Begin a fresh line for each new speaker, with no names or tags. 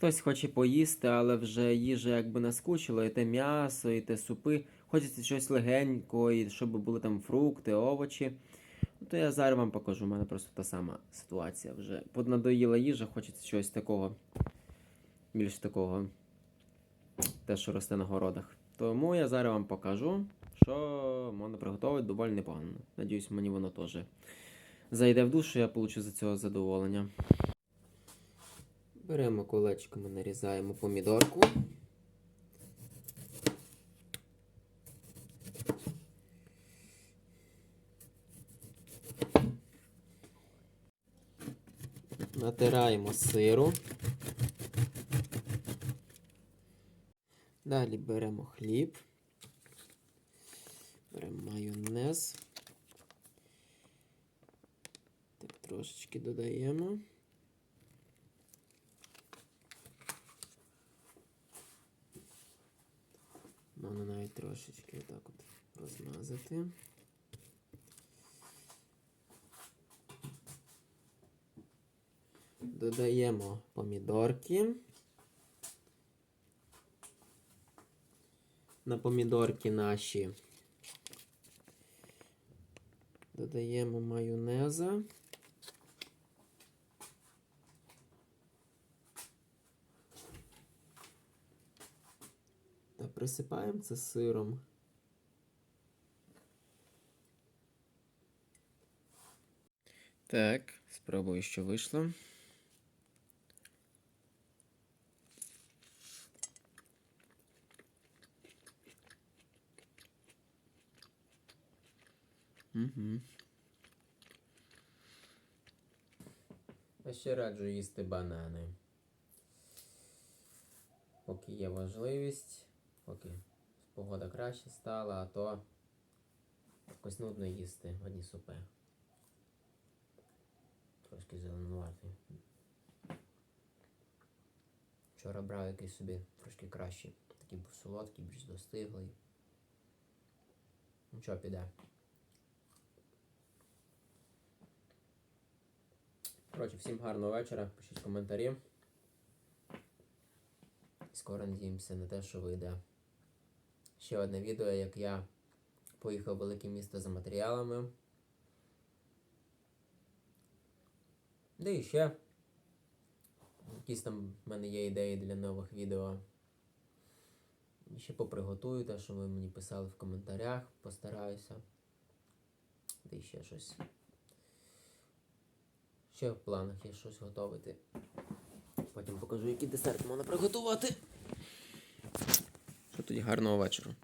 Хтось хоче поїсти, але вже їжа якби наскучила, і те м'ясо, і те супи. Хочеться щось легенького, і щоб були там фрукти, овочі. Ну, то я зараз вам покажу. У мене просто та сама ситуація вже. Поднадоїла їжа, хочеться чогось такого. Більш такого. Те, що росте на городах. Тому я зараз вам покажу, що можна приготувати доволі непогано. Надіюсь, мені воно теж зайде в душу, я получу за цього задоволення. Беремо колечками, нарізаємо помідорку. Натираємо сиру. Далі беремо хліб. Беремо майонез. Так, трошечки додаємо. Можна навіть трошечки отак от розмазати. Додаємо помідорки. На помідорки наші додаємо майонеза. Присипаємо це сиром. Так, спробую, що вийшло. Угу. Я ще раджу їсти банани. Поки є можливість, поки погода краще стала, а то якось нудно їсти одні супи. Трошки зеленуватий. Вчора брав якийсь собі трошки кращий. Такий був солодкий, більш достиглий. Нічого піде. Коротше, всім гарного вечора. Пишіть коментарі. Скоро надіємося на те, що вийде ще одне відео, як я поїхав в велике місто за матеріалами. Де і ще. Якісь там в мене є ідеї для нових відео. Ще поприготую те, що ви мені писали в коментарях, постараюся. Де і ще щось. Ще в планах є щось готувати. Потім покажу, який десерт можна приготувати. Тоді гарного вечора.